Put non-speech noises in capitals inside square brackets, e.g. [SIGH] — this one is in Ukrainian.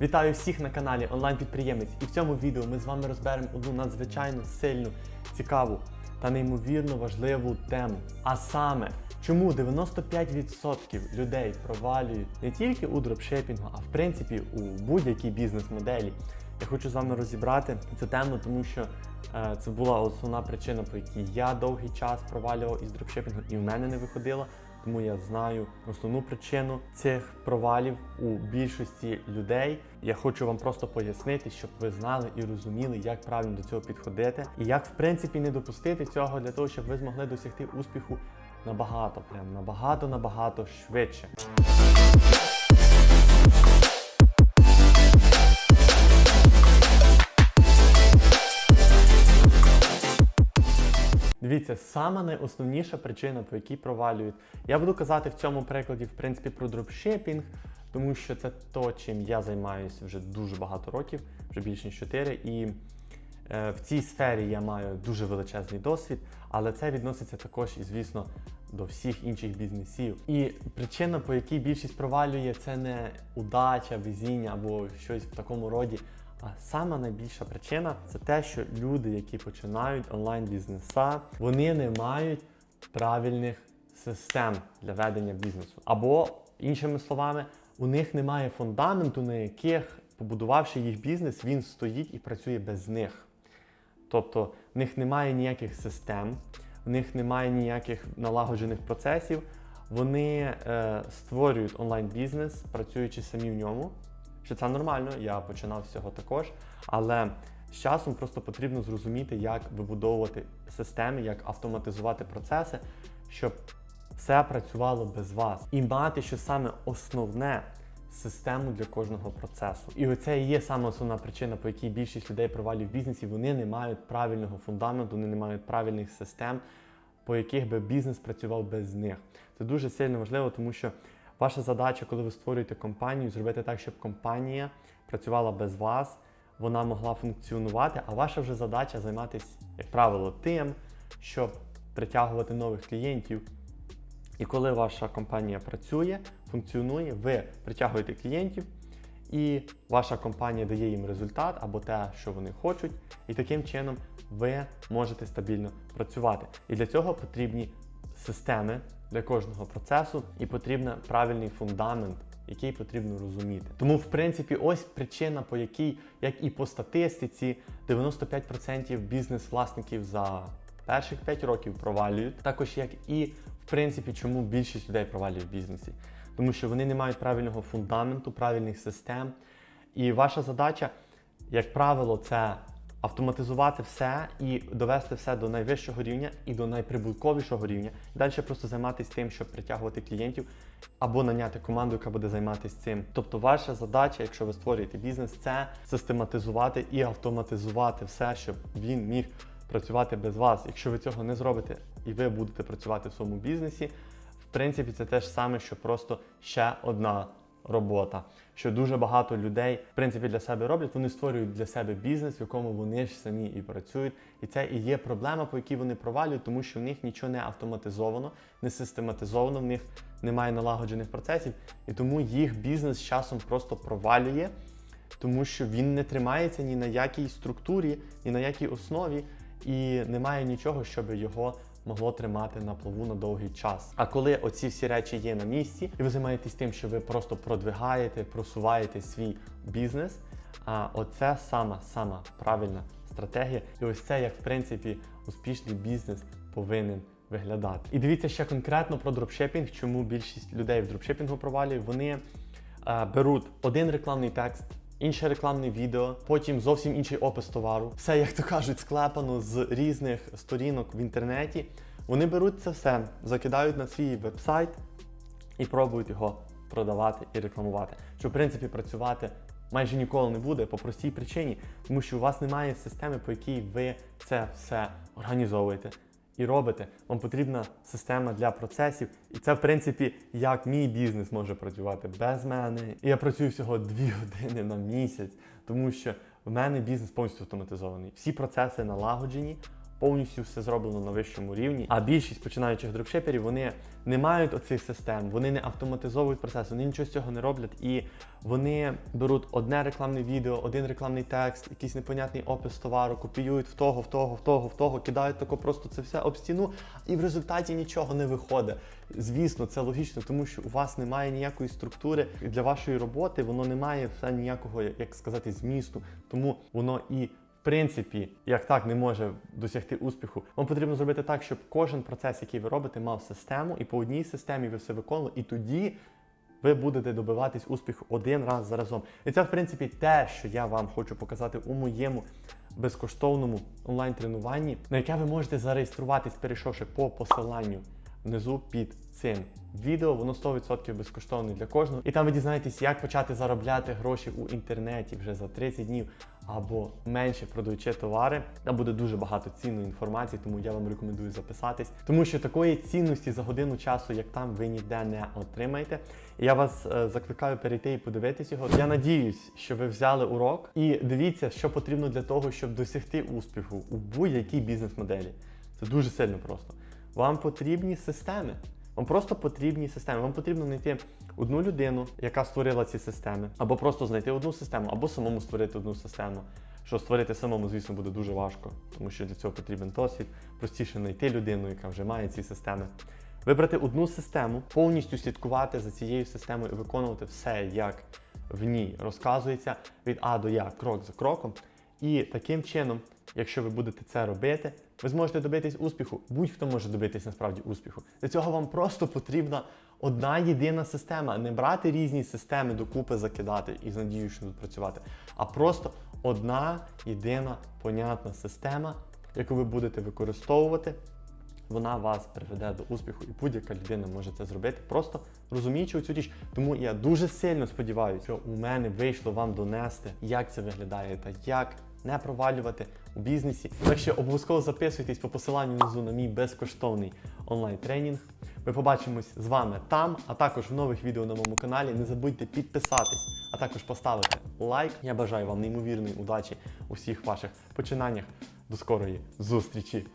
Вітаю всіх на каналі онлайн-підприємець. І в цьому відео ми з вами розберемо одну надзвичайно сильну, цікаву та неймовірно важливу тему. А саме, чому 95% людей провалюють не тільки у дропшипінгу, а в принципі у будь-якій бізнес-моделі. Я хочу з вами розібрати цю тему, тому що е, це була основна причина, по якій я довгий час провалював із дропшипінгу, і в мене не виходило. Тому я знаю основну причину цих провалів у більшості людей. Я хочу вам просто пояснити, щоб ви знали і розуміли, як правильно до цього підходити, і як в принципі не допустити цього для того, щоб ви змогли досягти успіху набагато, прям набагато, набагато швидше. Дивіться, сама найосновніша причина, по якій провалюють. Я буду казати в цьому прикладі, в принципі, про дропшипінг, тому що це то, чим я займаюся вже дуже багато років, вже більше ніж 4. І е, в цій сфері я маю дуже величезний досвід, але це відноситься також і, звісно, до всіх інших бізнесів. І причина, по якій більшість провалює, це не удача, везіння або щось в такому роді. А сама найбільша причина це те, що люди, які починають онлайн-бізнеса, вони не мають правильних систем для ведення бізнесу. Або, іншими словами, у них немає фундаменту, на яких, побудувавши їх бізнес, він стоїть і працює без них. Тобто в них немає ніяких систем, в них немає ніяких налагоджених процесів. Вони е, створюють онлайн-бізнес, працюючи самі в ньому. Що це нормально, я починав з цього також. Але з часом просто потрібно зрозуміти, як вибудовувати системи, як автоматизувати процеси, щоб все працювало без вас. І мати, що саме основне систему для кожного процесу. І оце і є саме основна причина, по якій більшість людей провалює в бізнесі. Вони не мають правильного фундаменту, вони не мають правильних систем, по яких би бізнес працював без них. Це дуже сильно важливо, тому що ваша задача, коли ви створюєте компанію, зробити так, щоб компанія працювала без вас, вона могла функціонувати, а ваша вже задача займатися, як правило, тим, щоб притягувати нових клієнтів. І коли ваша компанія працює, функціонує, ви притягуєте клієнтів, і ваша компанія дає їм результат або те, що вони хочуть, і таким чином ви можете стабільно працювати. І для цього потрібні системи для кожного процесу, і потрібен правильний фундамент. Який потрібно розуміти. Тому, в принципі, ось причина, по якій, як і по статистиці, 95% бізнес-власників за перших 5 років провалюють, також як і в принципі, чому більшість людей провалює в бізнесі. Тому що вони не мають правильного фундаменту, правильних систем. І ваша задача, як правило, це автоматизувати все і довести все до найвищого рівня і до найприбутковішого рівня. Далі просто займатися тим, щоб притягувати клієнтів або наняти команду, яка буде займатися цим. Тобто, ваша задача, якщо ви створюєте бізнес, це систематизувати і автоматизувати все, щоб він міг працювати без вас. Якщо ви цього не зробите і ви будете працювати в своєму бізнесі, в принципі, це те ж саме, що просто ще одна робота. Що дуже багато людей в принципі для себе роблять, вони створюють для себе бізнес, в якому вони ж самі і працюють. І це і є проблема, по якій вони провалюють, тому що в них нічого не автоматизовано, не систематизовано, в них немає налагоджених процесів, і тому їх бізнес з часом просто провалює, тому що він не тримається ні на якій структурі, ні на якій основі, і немає нічого, щоб його могло тримати на плаву на довгий час. А коли оці всі речі є на місці, і ви займаєтесь тим, що ви просто продвигаєте, просуваєте свій бізнес, а оце сама сама правильна стратегія. І ось це як в принципі успішний бізнес повинен виглядати. І дивіться ще конкретно про дропшипінг, чому більшість людей в дропшипінгу провалює. Вони е, беруть один рекламний текст. Інше рекламне відео, потім зовсім інший опис товару. Все, як то кажуть, склепано з різних сторінок в інтернеті. Вони беруть це все, закидають на свій вебсайт і пробують його продавати і рекламувати. Що в принципі працювати майже ніколи не буде по простій причині, тому що у вас немає системи, по якій ви це все організовуєте. І робите, вам потрібна система для процесів, і це в принципі як мій бізнес може працювати без мене. І я працюю всього дві [LAUGHS] години на місяць, тому що в мене бізнес повністю автоматизований. Всі процеси налагоджені, повністю все зроблено на вищому рівні. А більшість починаючих дропшиперів вони не мають оцих систем, вони не автоматизовують процес, вони нічого з цього не роблять. І вони беруть одне рекламне відео, один рекламний текст, якийсь непонятний опис товару, копіюють в того, в того, в того, в того, кидають тако просто це все об стіну, і в результаті нічого не виходить. Звісно, це логічно, тому що у вас немає ніякої структури І для вашої роботи, воно не має все ніякого, як сказати, змісту. Тому воно і принципі, як так не може досягти успіху. Вам потрібно зробити так, щоб кожен процес, який ви робите, мав систему, і по одній системі ви все виконували, і тоді ви будете добиватись успіху один раз за разом. І це, в принципі, те, що я вам хочу показати у моєму безкоштовному онлайн-тренуванні, на яке ви можете зареєструватись, перейшовши по посиланню внизу під цим відео. Воно 100% безкоштовне для кожного. І там ви дізнаєтесь, як почати заробляти гроші у інтернеті вже за 30 днів або менше продаючи товари. Там буде дуже багато цінної інформації, тому я вам рекомендую записатись, тому що такої цінності за годину часу, як там, ви ніде не отримаєте. Я вас е, закликаю перейти і подивитись його. Я надіюсь, що ви взяли урок і дивіться, що потрібно для того, щоб досягти успіху у будь-якій бізнес-моделі. Це дуже сильно просто. Вам потрібні системи. Вам просто потрібні системи. Вам потрібно знайти одну людину, яка створила ці системи, або просто знайти одну систему, або самому створити одну систему. Що створити самому, звісно, буде дуже важко, тому що для цього потрібен досвід. Простіше знайти людину, яка вже має ці системи. Вибрати одну систему, повністю слідкувати за цією системою і виконувати все, як в ній розказується від А до Я, крок за кроком. І таким чином, якщо ви будете це робити, ви зможете добитись успіху. Будь-хто може добитись насправді успіху. Для цього вам просто потрібна одна єдина система. Не брати різні системи докупи закидати і з надією, що будуть працювати, а просто одна єдина понятна система, яку ви будете використовувати. Вона вас приведе до успіху, і будь-яка людина може це зробити, просто розуміючи цю річ. Тому я дуже сильно сподіваюся, що у мене вийшло вам донести, як це виглядає та як не провалювати у бізнесі. Так що обов'язково записуйтесь по посиланню внизу на мій безкоштовний онлайн-тренінг. Ми побачимось з вами там, а також в нових відео на моєму каналі. Не забудьте підписатись, а також поставити лайк. Я бажаю вам неймовірної удачі у всіх ваших починаннях. До скорої зустрічі!